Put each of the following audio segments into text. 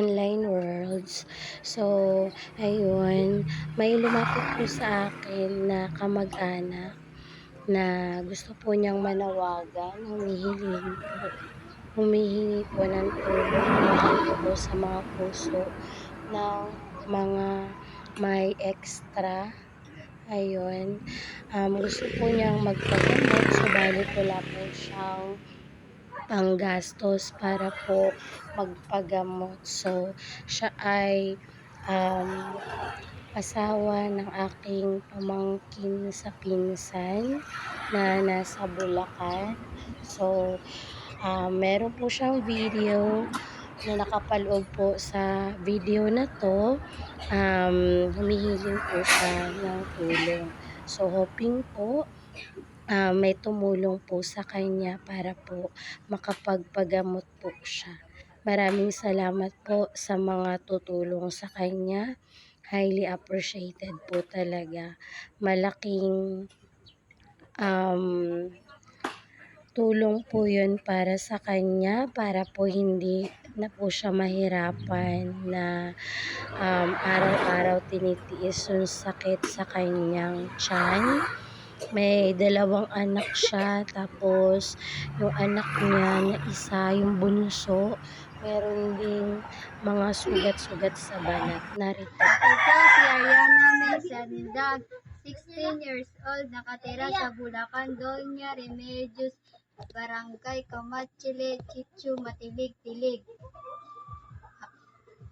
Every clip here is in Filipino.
Online Worlds. So, ayun, may lumapit po sa akin na kamag-anak na gusto po niyang manawagan, humihiling po, humihingi po ng tulong po sa mga puso ng mga may extra. Ayun, um, gusto po niyang magpagamot, subalit wala po siyang panggastos para po magpagamot. So, siya ay um, asawa ng aking pamangkin sa pinsan na nasa Bulacan. So, um, meron po siyang video na nakapaloob po sa video na to. Um, humihiling po siya ng tulong. So, hoping po ah, may tumulong po sa kanya para po makapagpagamot po siya. Maraming salamat po sa mga tutulong sa kanya. Highly appreciated po talaga. Malaking um, tulong po yun para sa kanya, para po hindi na po siya mahirapan na um, araw-araw tinitiis yung sakit sa kanyang tiyan may dalawang anak siya tapos yung anak niya na isa yung bunso meron ding mga sugat-sugat sa banat narito. Ito si Ariana Mesendag, 16 years old, nakatira sa Bulacan, Doña Remedios, Barangay Kamachile, Chichu, Matilig-Tilig. A-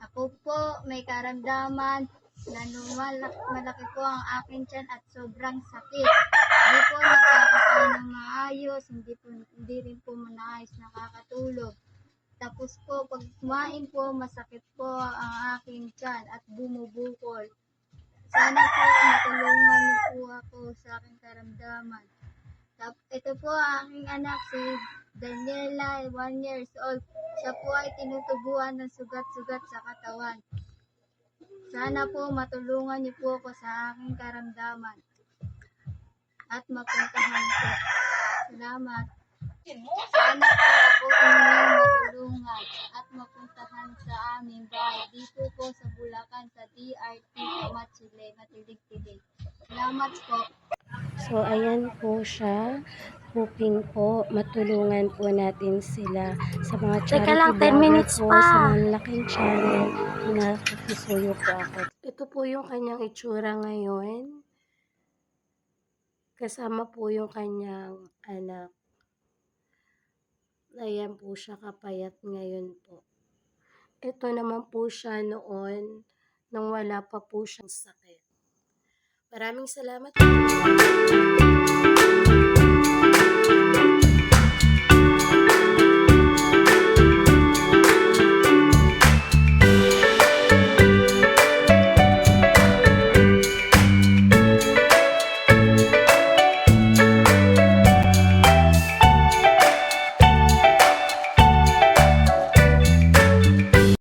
Ako po may karamdaman na lumalak, malaki po ang aking tiyan at sobrang sakit. Hindi po nakakakain ng maayos, hindi, po, hindi rin po manayos nakakatulog. Tapos po, pag kumain po, masakit po ang aking tiyan at bumubukol. Sana po matulungan niyo po ako sa aking karamdaman. Tap, ito po ang aking anak, si Daniela, 1 years old. Siya po ay tinutubuan ng sugat-sugat sa katawan. Sana po matulungan niyo po ako sa aking karamdaman. At mapuntahan po. Salamat. Sana po ako inyong matulungan at mapuntahan sa aming bahay dito po sa Bulacan sa DRT Kamachile, Matilig-Tilig. Salamat po. So, ayan po siya. Hoping po matulungan po natin sila sa mga charity Teka lang, 10 vlogger minutes po, pa. sa mga laking channel na nakikisuyo po ako. Ito po yung kanyang itsura ngayon. Kasama po yung kanyang anak. Ayan po siya kapayat ngayon po. Ito naman po siya noon nang wala pa po siyang sakit. Maraming salamat po.